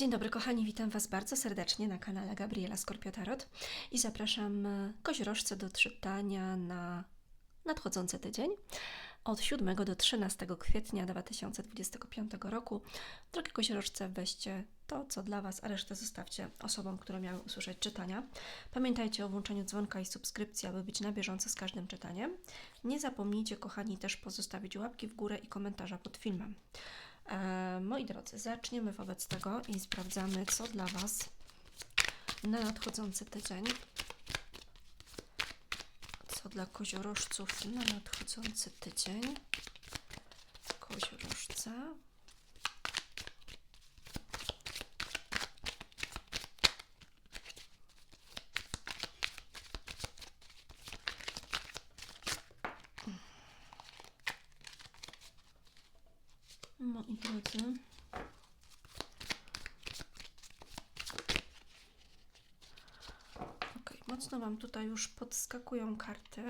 Dzień dobry kochani, witam Was bardzo serdecznie na kanale Gabriela Skorpio Tarot i zapraszam e, koziorożce do czytania na nadchodzący tydzień od 7 do 13 kwietnia 2025 roku. Drogie koziorożce, weźcie to, co dla Was, a resztę zostawcie osobom, które miały usłyszeć czytania. Pamiętajcie o włączeniu dzwonka i subskrypcji, aby być na bieżąco z każdym czytaniem. Nie zapomnijcie, kochani, też pozostawić łapki w górę i komentarza pod filmem. E, moi drodzy, zaczniemy wobec tego i sprawdzamy, co dla Was na nadchodzący tydzień. Co dla koziorożców na nadchodzący tydzień. Koziorożca. Moi drodzy. Ok, mocno Wam tutaj już podskakują karty.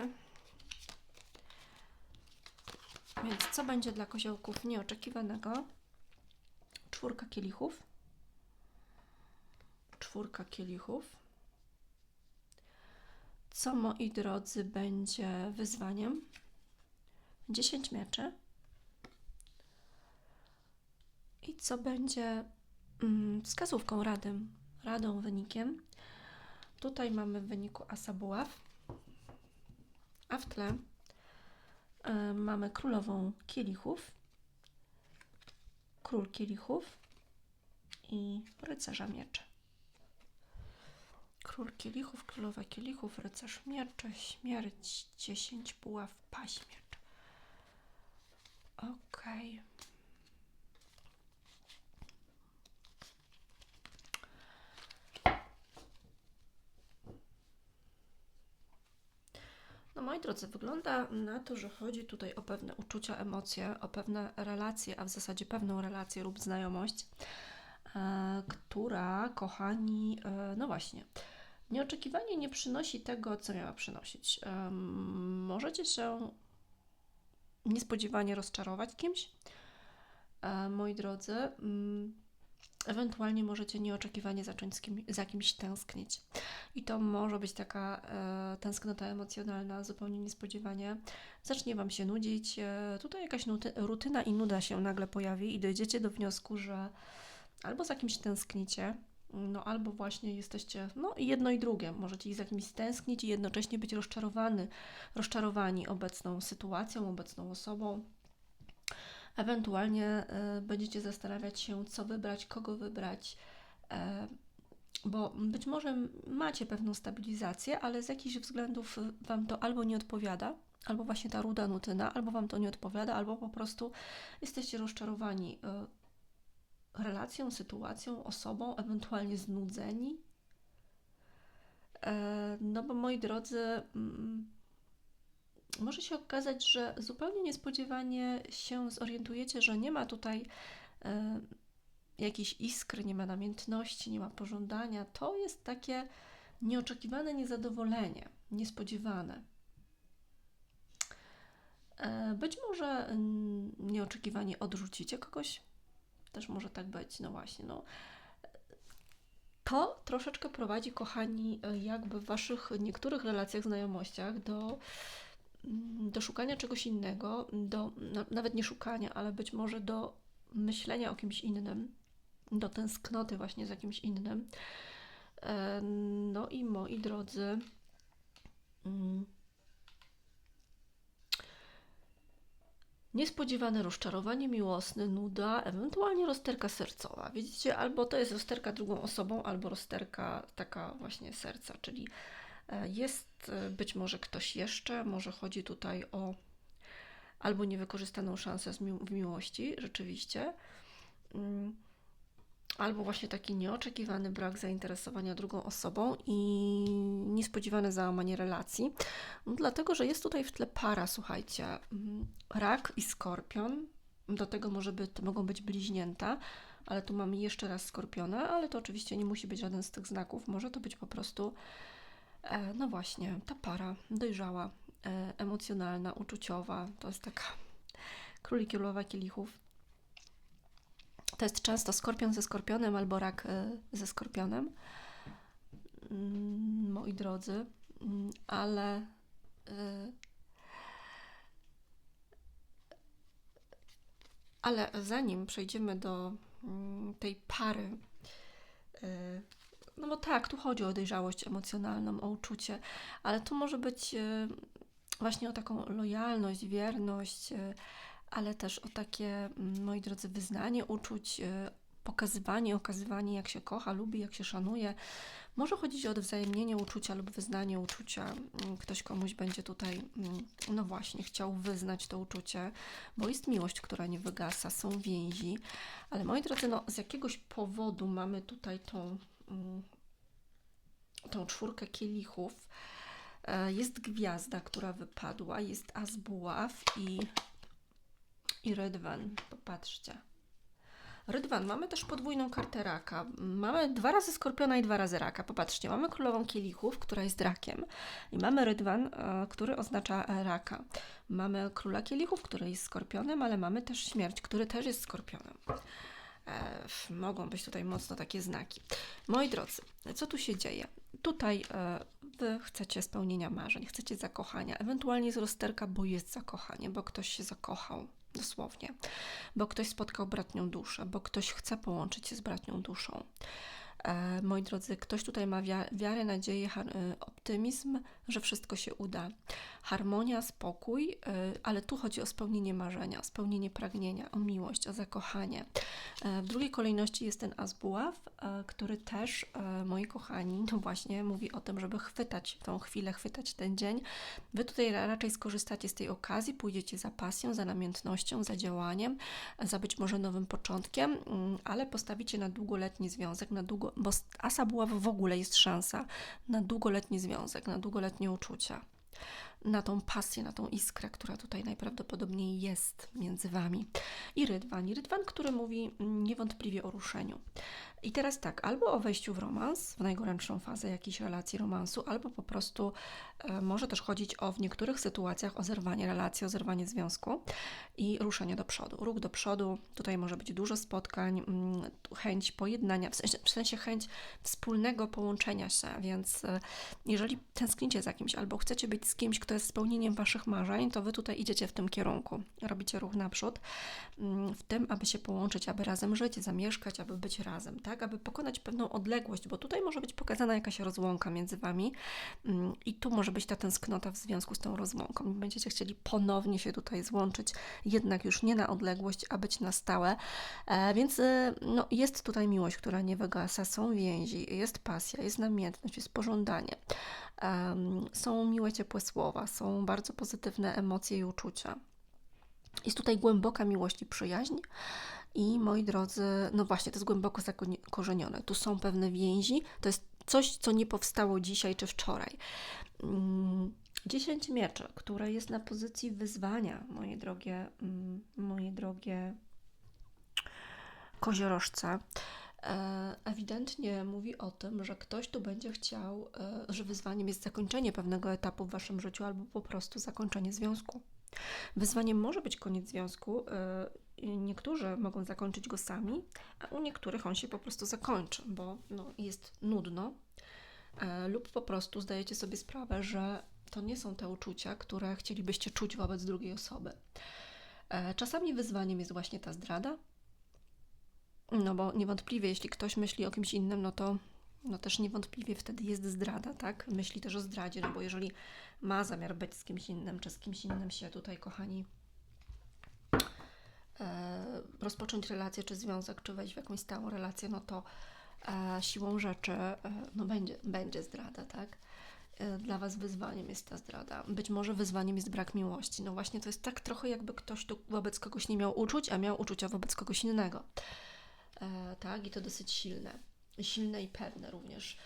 Więc co będzie dla koziołków nieoczekiwanego? Czwórka kielichów. Czwórka kielichów. Co, moi drodzy, będzie wyzwaniem? 10 mieczy. I co będzie mm, wskazówką, radą, radą, wynikiem? Tutaj mamy w wyniku asa buław, a w tle y, mamy królową kielichów, król kielichów i rycerza mieczy. Król kielichów, królowa kielichów, rycerz mieczy, śmierć, 10 buław, paź mieczy. Okej. Okay. No moi drodzy, wygląda na to, że chodzi tutaj o pewne uczucia, emocje, o pewne relacje, a w zasadzie pewną relację lub znajomość, e, która, kochani, e, no właśnie, nieoczekiwanie nie przynosi tego, co miała przynosić. Możecie się niespodziewanie rozczarować kimś, e, moi drodzy. Mm, ewentualnie możecie nieoczekiwanie zacząć z kim, za kimś tęsknić. I to może być taka e, tęsknota emocjonalna, zupełnie niespodziewanie. Zacznie Wam się nudzić, e, tutaj jakaś rutyna i nuda się nagle pojawi i dojdziecie do wniosku, że albo za kimś tęsknicie, no albo właśnie jesteście, no jedno i drugie. Możecie za kimś tęsknić i jednocześnie być rozczarowany, rozczarowani obecną sytuacją, obecną osobą. Ewentualnie y, będziecie zastanawiać się, co wybrać, kogo wybrać, y, bo być może macie pewną stabilizację, ale z jakichś względów Wam to albo nie odpowiada, albo właśnie ta ruda nutyna, albo Wam to nie odpowiada, albo po prostu jesteście rozczarowani y, relacją, sytuacją, osobą, ewentualnie znudzeni. No bo moi drodzy, mm, może się okazać, że zupełnie niespodziewanie się zorientujecie, że nie ma tutaj e, jakiejś iskry, nie ma namiętności, nie ma pożądania. To jest takie nieoczekiwane niezadowolenie, niespodziewane. E, być może nieoczekiwanie odrzucicie kogoś, też może tak być, no właśnie, no. To troszeczkę prowadzi, kochani, e, jakby w Waszych niektórych relacjach, znajomościach do Mm, do szukania czegoś innego, do nawet nie szukania, ale być może do myślenia o kimś innym, do tęsknoty właśnie za kimś innym. E, no i moi drodzy, mm, niespodziewane rozczarowanie miłosne, nuda, ewentualnie rozterka sercowa. Widzicie, albo to jest rozterka drugą osobą, albo rozterka taka właśnie serca, czyli E, jest e, być może ktoś jeszcze, może chodzi tutaj o albo niewykorzystaną szansę w miłości, rzeczywiście, mm, albo właśnie taki nieoczekiwany brak zainteresowania drugą osobą i niespodziewane załamanie relacji, no, dlatego że jest tutaj w tle para, słuchajcie, mm, rak i skorpion, do tego może być, mogą być bliźnięta, ale tu mamy jeszcze raz skorpiona, ale to oczywiście nie musi być żaden z tych znaków, może to być po prostu E, no właśnie, ta para dojrzała, e, emocjonalna, uczuciowa, to jest taka króli kielichów. To jest często skorpion ze skorpionem albo rak y, ze skorpionem, Mm, moi drodzy, Mm, ale y, ale zanim przejdziemy do mm, tej pary, y, no bo tak, tu chodzi o dojrzałość emocjonalną, o uczucie, ale tu może być właśnie o taką lojalność, wierność, ale też o takie, mm, moi drodzy, wyznanie uczuć, y, pokazywanie, okazywanie, jak się kocha, lubi, jak się szanuje. Może chodzić o odwzajemnienie uczucia lub wyznanie uczucia. Mm, Ktoś komuś będzie tutaj, mm, no właśnie, chciał wyznać to uczucie, bo jest miłość, która nie wygasa, są więzi. Ale moi drodzy, no z jakiegoś powodu mamy tutaj tą, tą czwórkę kielichów. E, Jest gwiazda, która wypadła, jest as buław i, i rydwan. Popatrzcie. Rydwan, mamy też podwójną kartę raka. Mamy dwa razy skorpiona i dwa razy raka. Popatrzcie, mamy królową kielichów, która jest rakiem. I mamy rydwan, e, który oznacza raka. Mamy króla kielichów, który jest skorpionem, ale mamy też śmierć, który też jest skorpionem. E, mogą być tutaj mocno takie znaki. Moi drodzy, co tu się dzieje? Tutaj e, Wy chcecie spełnienia marzeń, chcecie zakochania, ewentualnie jest rozterka, bo jest zakochanie, bo ktoś się zakochał, dosłownie, bo ktoś spotkał bratnią duszę, bo ktoś chce połączyć się z bratnią duszą. E, moi drodzy, ktoś tutaj ma wia- wiarę, nadzieję, e, optymizm, że wszystko się uda. Harmonia, spokój, e, ale tu chodzi o spełnienie marzenia, spełnienie pragnienia, o miłość, o zakochanie. E, W drugiej kolejności jest ten as buław, e, który też, moi kochani, no właśnie mówi o tym, żeby chwytać tą chwilę, chwytać ten dzień. Wy tutaj ra- raczej skorzystacie z tej okazji, pójdziecie za pasją, za namiętnością, za działaniem, za być może nowym początkiem, mm, ale postawicie na długoletni związek, na długo, bo asa buław w ogóle jest szansa na długoletni związek, na długoletnie uczucia na tą pasję, na tą iskrę, która tutaj najprawdopodobniej jest między Wami. I Rydwan. I Rydwan, który mówi niewątpliwie o ruszeniu. I teraz tak, albo o wejściu w romans, w najgorętszą fazę jakiejś relacji romansu, albo po prostu e, może też chodzić o w niektórych sytuacjach o zerwanie relacji, o zerwanie związku i ruszenie do przodu. Ruch do przodu, tutaj może być dużo spotkań, mm, chęć pojednania, w sensie, w sensie chęć wspólnego połączenia się, więc e, jeżeli tęsknicie za kimś albo chcecie być z kimś, kto jest spełnieniem Waszych marzeń, to Wy tutaj idziecie w tym kierunku. Robicie ruch naprzód, mm, w tym, aby się połączyć, aby razem żyć, zamieszkać, aby być razem, tak? Aby pokonać pewną odległość, bo tutaj może być pokazana jakaś rozłąka między Wami mm, i tu może być ta tęsknota w związku z tą rozłąką. Będziecie chcieli ponownie się tutaj złączyć, jednak już nie na odległość, a być na stałe. E, więc e, no, jest tutaj miłość, która nie wygasa, są więzi, jest pasja, jest namiętność, jest pożądanie. Em, są miłe, ciepłe słowa, są bardzo pozytywne emocje i uczucia. Jest tutaj głęboka miłość i przyjaźń. I moi drodzy, no właśnie, to jest głęboko zakorzenione. Tu są pewne więzi. To jest coś, co nie powstało dzisiaj czy wczoraj. Mm, 10 mieczy, które jest na pozycji wyzwania, moje drogie, mm, moje drogie koziorożce, ewidentnie mówi o tym, że ktoś tu będzie chciał, e, że wyzwaniem jest zakończenie pewnego etapu w waszym życiu albo po prostu zakończenie związku. Wyzwaniem może być koniec związku. e, Niektórzy mogą zakończyć go sami, a u niektórych on się po prostu zakończy, bo no, jest nudno, e, lub po prostu zdajecie sobie sprawę, że to nie są te uczucia, które chcielibyście czuć wobec drugiej osoby. E, Czasami wyzwaniem jest właśnie ta zdrada, no bo niewątpliwie, jeśli ktoś myśli o kimś innym, no to no też niewątpliwie wtedy jest zdrada, tak? Myśli też o zdradzie, no bo jeżeli ma zamiar być z kimś innym, czy z kimś innym się tutaj, kochani, e, rozpocząć relację, czy związek, czy wejść w jakąś stałą relację, no to e, siłą rzeczy e, no będzie, będzie zdrada, tak? E, Dla Was wyzwaniem jest ta zdrada. Być może wyzwaniem jest brak miłości. No właśnie, to jest tak trochę, jakby ktoś tu wobec kogoś nie miał uczuć, a miał uczucia wobec kogoś innego. E, tak, i to dosyć silne. Silne i pewne również.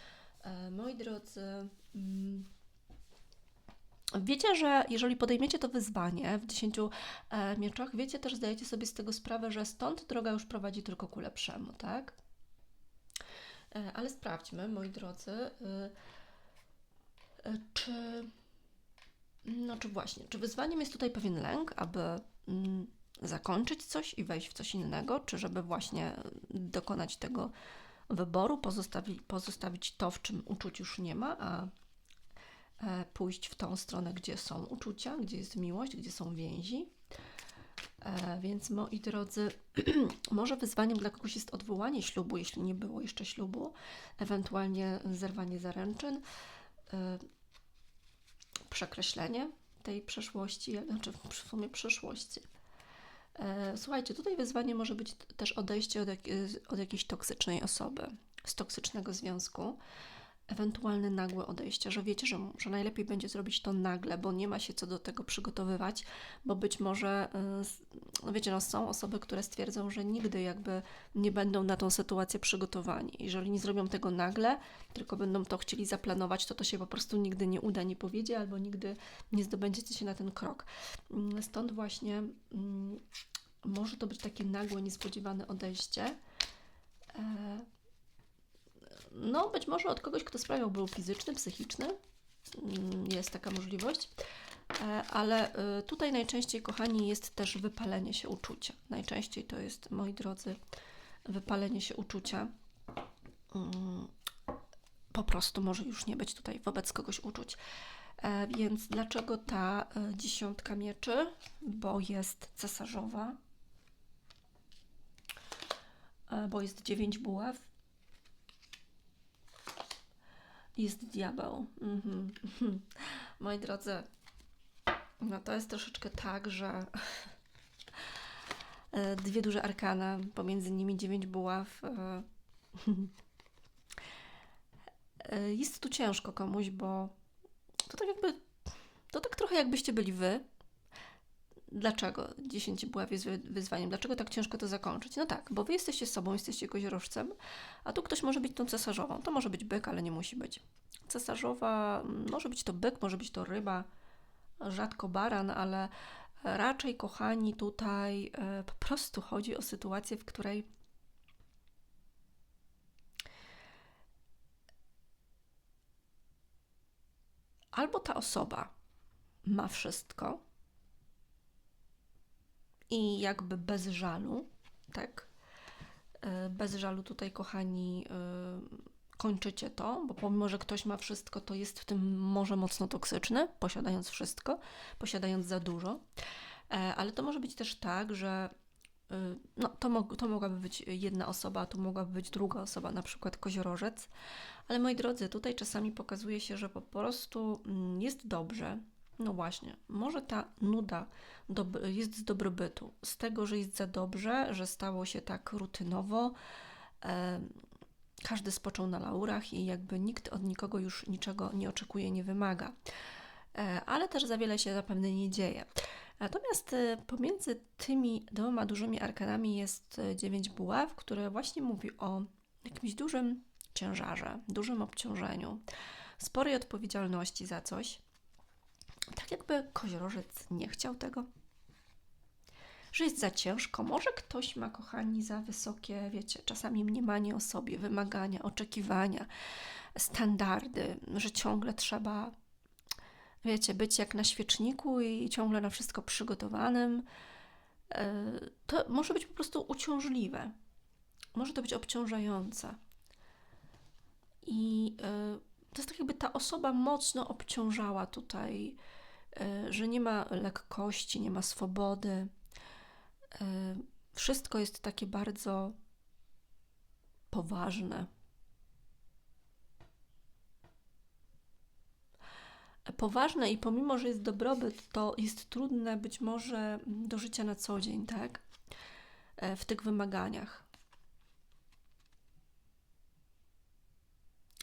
E, moi drodzy, mm, wiecie, że jeżeli podejmiecie to wyzwanie w 10 e, mieczach, wiecie też, zdajecie sobie z tego sprawę, że stąd droga już prowadzi tylko ku lepszemu, tak? Ale sprawdźmy, moi drodzy, y, e, czy. No, czy właśnie, czy wyzwaniem jest tutaj pewien lęk, aby mm, zakończyć coś i wejść w coś innego, czy żeby właśnie dokonać tego wyboru, pozostawi, pozostawić to, w czym uczuć już nie ma, a e, pójść w tą stronę, gdzie są uczucia, gdzie jest miłość, gdzie są więzi. E, więc moi drodzy, może wyzwaniem dla kogoś jest odwołanie ślubu, jeśli nie było jeszcze ślubu, ewentualnie zerwanie zaręczyn, e, przekreślenie tej przeszłości, znaczy w sumie przyszłości. E, słuchajcie, tutaj wyzwanie może być też odejście od, jak, od jakiejś toksycznej osoby, z toksycznego związku, ewentualne nagłe odejście, że wiecie, że, że najlepiej będzie zrobić to nagle, bo nie ma się co do tego przygotowywać, bo być może, no wiecie, no są osoby, które stwierdzą, że nigdy jakby nie będą na tą sytuację przygotowani. Jeżeli nie zrobią tego nagle, tylko będą to chcieli zaplanować, to to się po prostu nigdy nie uda, nie powiedzie, albo nigdy nie zdobędziecie się na ten krok. Mm, stąd właśnie mm, może to być takie nagłe, niespodziewane odejście. E, no, być może od kogoś, kto sprawiał ból fizyczny, psychiczny. Mm, jest taka możliwość. E, ale e, tutaj najczęściej, kochani, jest też wypalenie się uczucia. Najczęściej to jest, moi drodzy, wypalenie się uczucia. Mm, po prostu może już nie być tutaj wobec kogoś uczuć. E, więc dlaczego ta dziesiątka mieczy? Bo jest cesarzowa, bo jest dziewięć buław, jest diabeł. Mhm. Moi drodzy, no to jest troszeczkę tak, że e, dwie duże arkana, pomiędzy nimi dziewięć buław. E, e, jest tu ciężko komuś, bo to tak jakby, to tak trochę jakbyście byli wy, Dlaczego 10 była wyzwaniem? Dlaczego tak ciężko to zakończyć? No tak, bo wy jesteście sobą, jesteście koziorożcem, a tu ktoś może być tą cesarzową. To może być byk, ale nie musi być. Cesarzowa może być to byk, może być to ryba, rzadko baran, ale raczej, kochani, tutaj e, po prostu chodzi o sytuację, w której albo ta osoba ma wszystko, i jakby bez żalu, tak? E, bez żalu tutaj, kochani, e, kończycie to, bo pomimo, że ktoś ma wszystko, to jest w tym może mocno toksyczny, posiadając wszystko, posiadając za dużo. E, ale to może być też tak, że no, to, mog to mogłaby być jedna osoba, a tu mogłaby być druga osoba, na przykład koziorożec. Ale moi drodzy, tutaj czasami pokazuje się, że po prostu mm, jest dobrze, no właśnie, może ta nuda jest z dobrobytu, z tego, że jest za dobrze, że stało się tak rutynowo, każdy spoczął na laurach i jakby nikt od nikogo już niczego nie oczekuje, nie wymaga. E, ale też za wiele się zapewne nie dzieje. Natomiast e, pomiędzy tymi dwoma dużymi arkanami jest e, dziewięć buław, które właśnie mówi o jakimś dużym ciężarze, dużym obciążeniu, sporej odpowiedzialności za coś tak jakby koziorożec nie chciał tego, że jest za ciężko. Może ktoś ma, kochani, za wysokie, wiecie, czasami mniemanie o sobie, wymagania, oczekiwania, standardy, że ciągle trzeba, wiecie, być jak na świeczniku i ciągle na wszystko przygotowanym. E, to może być po prostu uciążliwe. Może to być obciążające. I e, to jest tak jakby ta osoba mocno obciążała tutaj, że nie ma lekkości, nie ma swobody. E, wszystko jest takie bardzo poważne. Poważne i pomimo, że jest dobrobyt, to jest trudne być może do życia na co dzień, tak? E, w tych wymaganiach.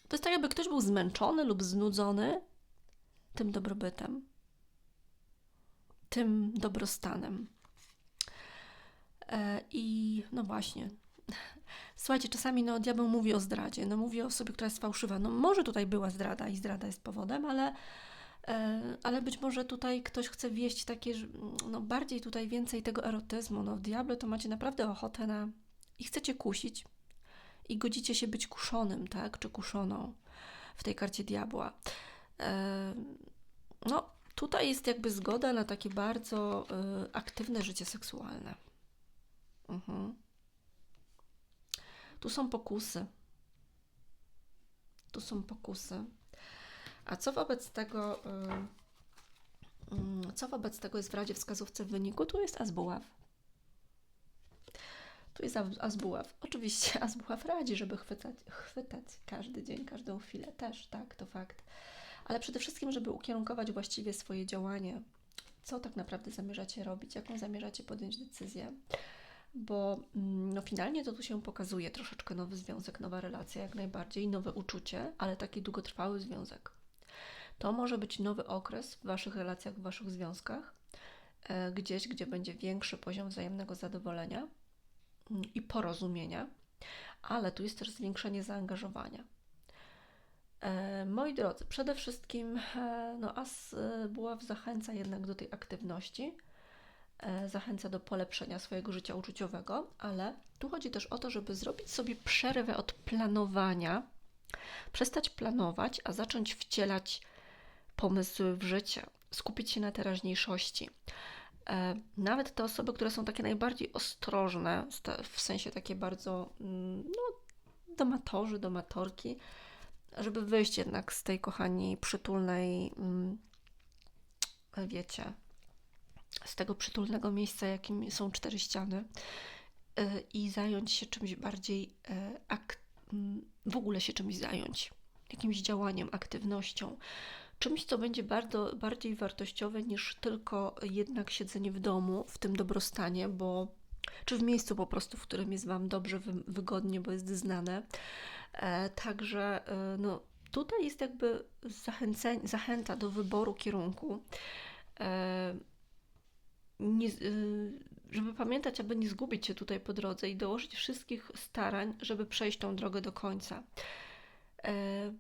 To jest tak, jakby ktoś był zmęczony lub znudzony tym dobrobytem, tym dobrostanem. E, I no właśnie. Słuchajcie, czasami no, diabeł mówi o zdradzie, no mówi o osobie, która jest fałszywa. No może tutaj była zdrada i zdrada jest powodem, ale, e, ale być może tutaj ktoś chce wieść takie, no bardziej tutaj więcej tego erotyzmu. No w diable to macie naprawdę ochotę na... i chcecie kusić, i godzicie się być kuszonym, tak, czy kuszoną w tej karcie diabła. No, tutaj jest jakby zgoda na takie bardzo y, aktywne życie seksualne. Mhm. Tu są pokusy. Tu są pokusy. A co wobec tego, y, y, co wobec tego jest w Radzie wskazówce w wyniku? Tu jest Azbuław. Tu jest Azbuław. Oczywiście Azbuław radzi, żeby chwytać, chwytać każdy dzień, każdą chwilę. Też, tak, to fakt. Ale przede wszystkim, żeby ukierunkować właściwie swoje działanie. Co tak naprawdę zamierzacie robić? Jaką zamierzacie podjąć decyzję? bo mm, no, finalnie to tu się pokazuje troszeczkę nowy związek, nowa relacja, jak najbardziej, nowe uczucie, ale taki długotrwały związek. To może być nowy okres w Waszych relacjach, w Waszych związkach, e, gdzieś, gdzie będzie większy poziom wzajemnego zadowolenia mm, i porozumienia, ale tu jest też zwiększenie zaangażowania. E, moi drodzy, przede wszystkim e, no, As Buław zachęca jednak do tej aktywności, E, zachęca do polepszenia swojego życia uczuciowego, ale tu chodzi też o to, żeby zrobić sobie przerwę od planowania, przestać planować, a zacząć wcielać pomysły w życie, skupić się na teraźniejszości. E, nawet te osoby, które są takie najbardziej ostrożne, w sensie takie bardzo mm, no, domatorzy, domatorki, żeby wyjść jednak z tej kochani przytulnej, mm, wiecie, z tego przytulnego miejsca, jakim są cztery ściany, e, i zająć się czymś bardziej, e, w ogóle się czymś zająć, jakimś działaniem, aktywnością, czymś, co będzie bardzo, bardziej wartościowe niż tylko jednak siedzenie w domu, w tym dobrostanie, bo czy w miejscu po prostu, w którym jest Wam dobrze, wygodnie, bo jest znane. E, także no, tutaj jest jakby zachęta do wyboru kierunku nie, y, żeby pamiętać, aby nie zgubić się tutaj po drodze i dołożyć wszystkich starań, żeby przejść tą drogę do końca. E,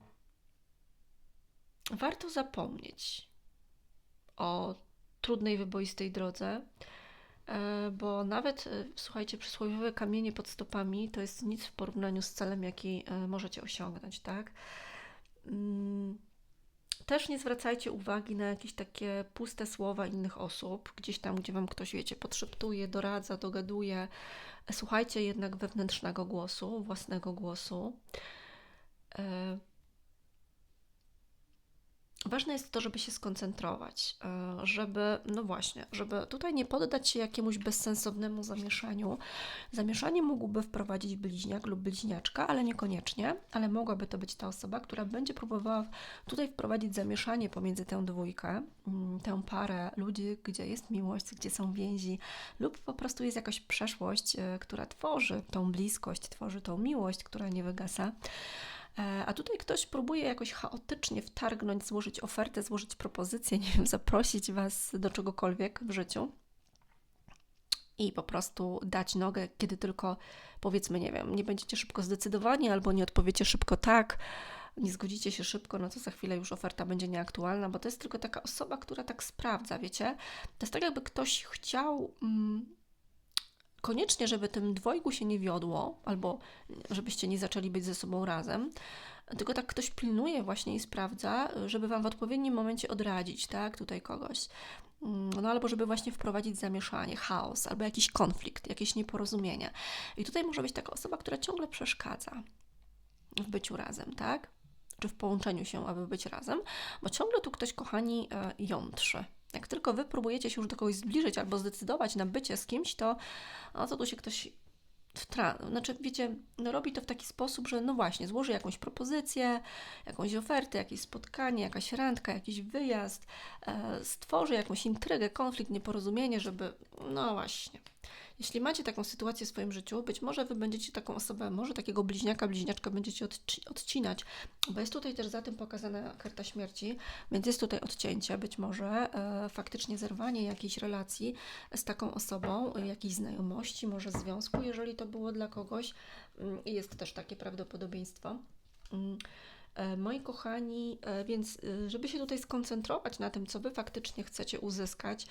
warto zapomnieć o trudnej, wyboistej drodze, e, bo nawet, e, słuchajcie, przysłowiowe kamienie pod stopami to jest nic w porównaniu z celem, jaki możecie osiągnąć, tak? Mm też nie zwracajcie uwagi na jakieś takie puste słowa innych osób, gdzieś tam, gdzie Wam ktoś, wiecie, podszeptuje, doradza, dogaduje. Słuchajcie jednak wewnętrznego głosu, własnego głosu. Ważne jest to, żeby się skoncentrować, e, żeby, no właśnie, żeby tutaj nie poddać się jakiemuś bezsensownemu zamieszaniu. Zamieszanie mógłby wprowadzić bliźniak lub bliźniaczka, ale niekoniecznie, ale mogłaby to być ta osoba, która będzie próbowała tutaj wprowadzić zamieszanie pomiędzy tę dwójkę, mm, tę parę ludzi, gdzie jest miłość, gdzie są więzi, lub po prostu jest jakaś przeszłość, e, która tworzy tą bliskość, tworzy tą miłość, która nie wygasa. E, a tutaj ktoś próbuje jakoś chaotycznie wtargnąć, złożyć ofertę, złożyć propozycję, nie wiem, zaprosić Was do czegokolwiek w życiu i po prostu dać nogę, kiedy tylko powiedzmy, nie wiem, nie będziecie szybko zdecydowani albo nie odpowiecie szybko tak, nie zgodzicie się szybko, no to za chwilę już oferta będzie nieaktualna, bo to jest tylko taka osoba, która tak sprawdza, wiecie? To jest tak, jakby ktoś chciał. Mm, koniecznie, żeby tym dwojgu się nie wiodło, albo żebyście nie zaczęli być ze sobą razem, tylko tak ktoś pilnuje właśnie i sprawdza, żeby Wam w odpowiednim momencie odradzić, tak, tutaj kogoś. Mm, no albo żeby właśnie wprowadzić zamieszanie, chaos, albo jakiś konflikt, jakieś nieporozumienie. I tutaj może być taka osoba, która ciągle przeszkadza w byciu razem, tak? Czy w połączeniu się, aby być razem, bo ciągle tu ktoś, kochani, e, jątrzy jak tylko wy próbujecie się już do kogoś zbliżyć albo zdecydować na bycie z kimś, to, no, to tu się ktoś wtra- znaczy wiecie, no robi to w taki sposób, że no właśnie, złoży jakąś propozycję, jakąś ofertę, jakieś spotkanie, jakaś randka, jakiś wyjazd, e, stworzy jakąś intrygę, konflikt, nieporozumienie, żeby, no właśnie, jeśli macie taką sytuację w swoim życiu, być może Wy będziecie taką osobę, może takiego bliźniaka, bliźniaczka będziecie odci odcinać, bo jest tutaj też za tym pokazana karta śmierci, więc jest tutaj odcięcie, być może e, faktycznie zerwanie jakiejś relacji z taką osobą, jakiejś znajomości, może związku, jeżeli to było dla kogoś. Mm, jest też takie prawdopodobieństwo. Mm, e, moi kochani, e, więc e, żeby się tutaj skoncentrować na tym, co Wy faktycznie chcecie uzyskać,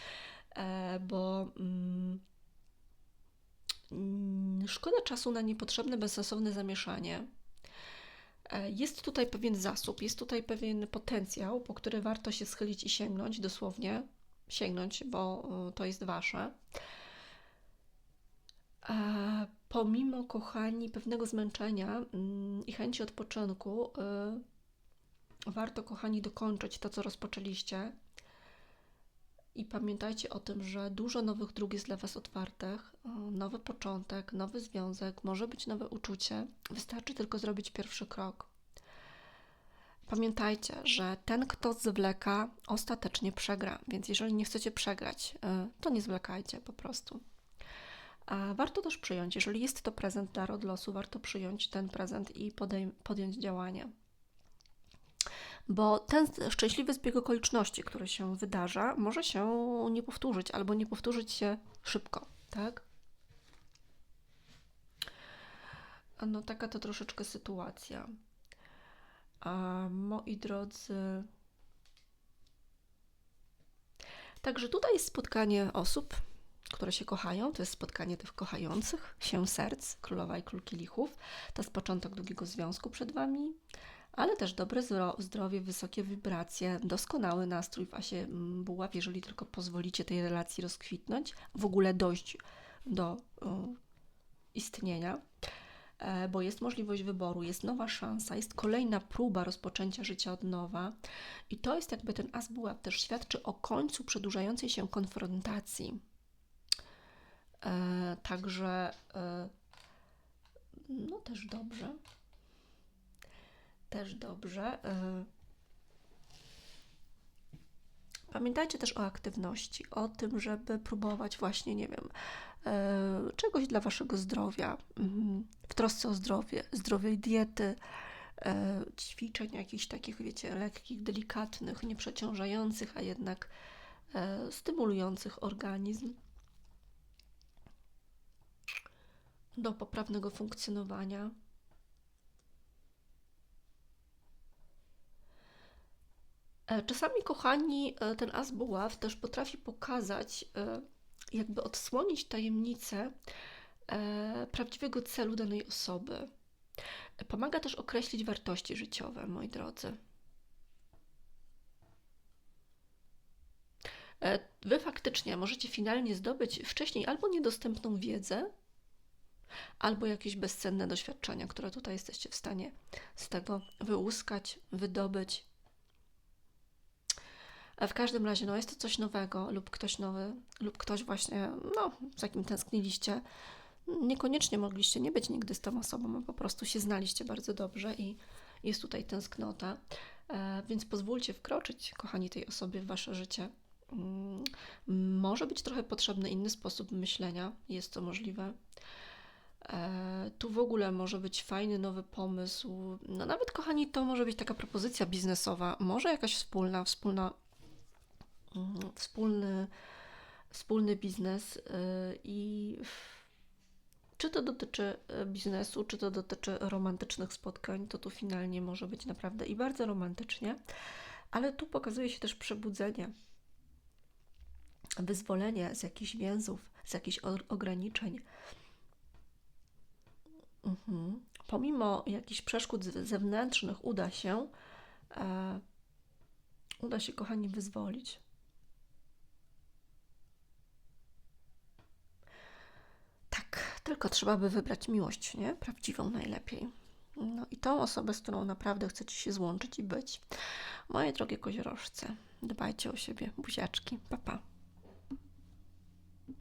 bo Mm, szkoda czasu na niepotrzebne, bezsensowne zamieszanie. E, Jest tutaj pewien zasób, jest tutaj pewien potencjał, po który warto się schylić i sięgnąć, dosłownie sięgnąć, bo y, to jest wasze. E, Pomimo, kochani, pewnego zmęczenia mm, i chęci odpoczynku, warto, kochani, dokończyć to, co rozpoczęliście. I pamiętajcie o tym, że dużo nowych dróg jest dla Was otwartych. O, Nowy początek, nowy związek, może być nowe uczucie. Wystarczy tylko zrobić pierwszy krok. Pamiętajcie, że ten, kto zwleka, ostatecznie przegra. Więc jeżeli nie chcecie przegrać, y, to nie zwlekajcie po prostu. A warto też przyjąć, jeżeli jest to prezent od losu, warto przyjąć ten prezent i podej- podjąć działanie. Bo ten szczęśliwy zbieg okoliczności, który się wydarza, może się nie powtórzyć albo nie powtórzyć się szybko, tak? No, taka to troszeczkę sytuacja. A moi drodzy. Także tutaj jest spotkanie osób, które się kochają. To jest spotkanie tych kochających się serc, królowa i król kielichów. To jest początek długiego związku przed Wami, ale też dobre zdro- zdrowie, wysokie wibracje, doskonały nastrój w Asie Buław, jeżeli tylko pozwolicie tej relacji rozkwitnąć, w ogóle dojść do y, istnienia e, bo jest możliwość wyboru, jest nowa szansa, jest kolejna próba rozpoczęcia życia od nowa. I to jest jakby ten as buław też świadczy o końcu przedłużającej się konfrontacji. E, także e, no też dobrze. Też dobrze. E, Pamiętajcie też o aktywności, o tym, żeby próbować właśnie, nie wiem, e, czegoś dla waszego zdrowia, mhm, w trosce o zdrowie, zdrowej diety, e, ćwiczeń jakichś takich, wiecie, lekkich, delikatnych, nieprzeciążających, a jednak stymulujących organizm do poprawnego funkcjonowania. Czasami, kochani, e, ten as buław też potrafi pokazać, e, jakby odsłonić tajemnicę e, prawdziwego celu danej osoby. Pomaga też określić wartości życiowe, moi drodzy. E, Wy faktycznie możecie finalnie zdobyć wcześniej albo niedostępną wiedzę, albo jakieś bezcenne doświadczenia, które tutaj jesteście w stanie z tego wyłuskać, wydobyć. W każdym razie, no jest to coś nowego, lub ktoś nowy, lub ktoś właśnie, no, z jakim tęskniliście. Niekoniecznie mogliście nie być nigdy z tą osobą, a po prostu się znaliście bardzo dobrze i jest tutaj tęsknota. E, Więc pozwólcie wkroczyć, kochani, tej osobie w wasze życie. Mm, Może być trochę potrzebny inny sposób myślenia, jest to możliwe. E, Tu w ogóle może być fajny nowy pomysł. No nawet, kochani, to może być taka propozycja biznesowa, może jakaś wspólna, wspólna wspólny, wspólny biznes y, i czy to dotyczy y, biznesu, czy to dotyczy romantycznych spotkań, to tu finalnie może być naprawdę i bardzo romantycznie, ale tu pokazuje się też przebudzenie, wyzwolenie z jakichś więzów, z jakichś ograniczeń. Mhm. Pomimo jakichś przeszkód zewnętrznych uda się, e, uda się, kochani, wyzwolić. Tak, tylko trzeba by wybrać miłość, nie? Prawdziwą najlepiej. No i tą osobę, z którą naprawdę chcecie się złączyć i być. Moje drogie koziorożce, dbajcie o siebie, buziaczki, papa. Pa.